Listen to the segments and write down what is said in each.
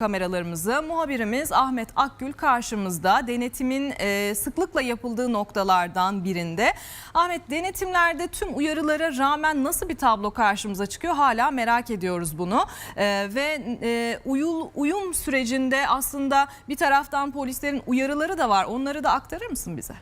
kameralarımızı. Muhabirimiz Ahmet Akgül karşımızda denetimin e, sıklıkla yapıldığı noktalardan birinde. Ahmet denetimlerde tüm uyarılara rağmen nasıl bir tablo karşımıza çıkıyor hala merak ediyoruz bunu. E, ve e, uyul, uyum sürecinde aslında bir taraftan polislerin uyarıları da var onları da aktarır mısın bize?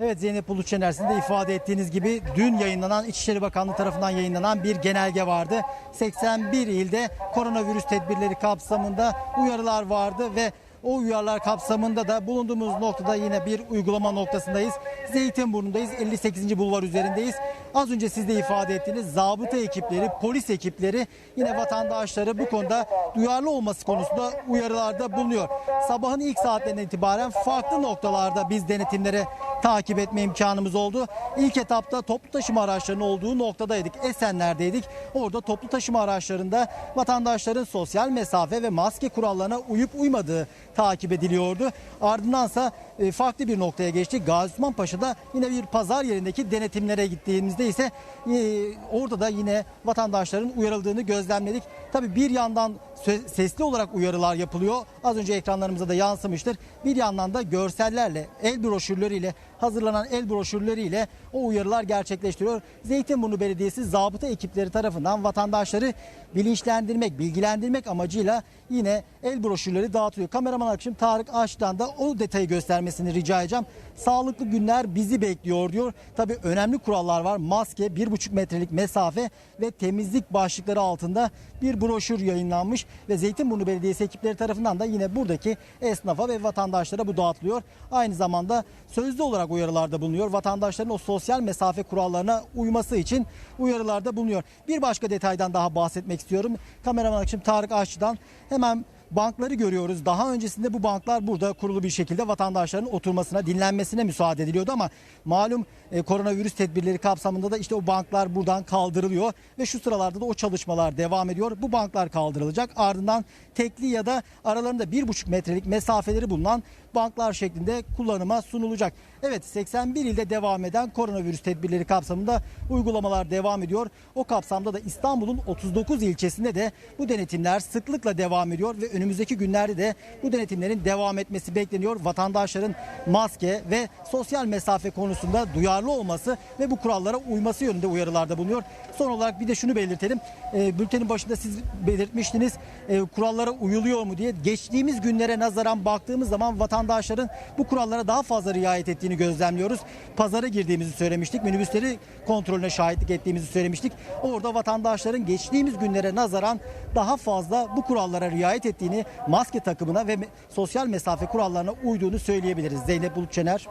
Evet Zeynep sizin de ifade ettiğiniz gibi dün yayınlanan İçişleri Bakanlığı tarafından yayınlanan bir genelge vardı. 81 ilde koronavirüs tedbirleri kapsamında uyarılar vardı ve o uyarılar kapsamında da bulunduğumuz noktada yine bir uygulama noktasındayız. Zeytinburnu'ndayız. 58. Bulvar üzerindeyiz. Az önce siz de ifade ettiğiniz zabıta ekipleri, polis ekipleri yine vatandaşları bu konuda duyarlı olması konusunda uyarılarda bulunuyor. Sabahın ilk saatlerinden itibaren farklı noktalarda biz denetimlere takip etme imkanımız oldu. İlk etapta toplu taşıma araçlarının olduğu noktadaydık. Esenler'deydik. Orada toplu taşıma araçlarında vatandaşların sosyal mesafe ve maske kurallarına uyup uymadığı takip ediliyordu. Ardındansa farklı bir noktaya geçtik. Gazi Osman Paşa'da yine bir pazar yerindeki denetimlere gittiğimizde ise e, orada da yine vatandaşların uyarıldığını gözlemledik. Tabii bir yandan sesli olarak uyarılar yapılıyor. Az önce ekranlarımıza da yansımıştır. Bir yandan da görsellerle, el broşürleriyle hazırlanan el broşürleriyle o uyarılar gerçekleştiriyor. Zeytinburnu Belediyesi zabıta ekipleri tarafından vatandaşları bilinçlendirmek, bilgilendirmek amacıyla yine el broşürleri dağıtıyor. Kameraman arkadaşım Tarık Aş'tan da o detayı göstermesini rica edeceğim. Sağlıklı günler bizi bekliyor diyor. Tabii önemli kurallar var. Maske, 1,5 metrelik mesafe ve temizlik başlıkları altında bir broşür yayınlanmış ve Zeytinburnu Belediyesi ekipleri tarafından da yine buradaki esnafa ve vatandaşlara bu dağıtılıyor. Aynı zamanda sözlü olarak uyarılarda bulunuyor. Vatandaşların o sosyal mesafe kurallarına uyması için uyarılarda bulunuyor. Bir başka detaydan daha bahsetmek istiyorum. Kameraman arkadaşım Tarık Aşçı'dan hemen bankları görüyoruz. Daha öncesinde bu banklar burada kurulu bir şekilde vatandaşların oturmasına, dinlenmesine müsaade ediliyordu ama malum e, koronavirüs tedbirleri kapsamında da işte o banklar buradan kaldırılıyor ve şu sıralarda da o çalışmalar devam ediyor. Bu banklar kaldırılacak. Ardından tekli ya da aralarında 1,5 metrelik mesafeleri bulunan banklar şeklinde kullanıma sunulacak. Evet 81 ilde devam eden koronavirüs tedbirleri kapsamında uygulamalar devam ediyor. O kapsamda da İstanbul'un 39 ilçesinde de bu denetimler sıklıkla devam ediyor ve önümüzdeki günlerde de bu denetimlerin devam etmesi bekleniyor. Vatandaşların maske ve sosyal mesafe konusunda duyarlı olması ve bu kurallara uyması yönünde uyarılarda bulunuyor. Son olarak bir de şunu belirtelim. E, bültenin başında siz belirtmiştiniz e, kurallara uyuluyor mu diye. Geçtiğimiz günlere nazaran baktığımız zaman vatandaşların bu kurallara daha fazla riayet ettiğini gözlemliyoruz. Pazara girdiğimizi söylemiştik. Minibüsleri kontrolüne şahitlik ettiğimizi söylemiştik. Orada vatandaşların geçtiğimiz günlere nazaran daha fazla bu kurallara riayet ettiğini, maske takımına ve sosyal mesafe kurallarına uyduğunu söyleyebiliriz. Zeynep Bulut Çener.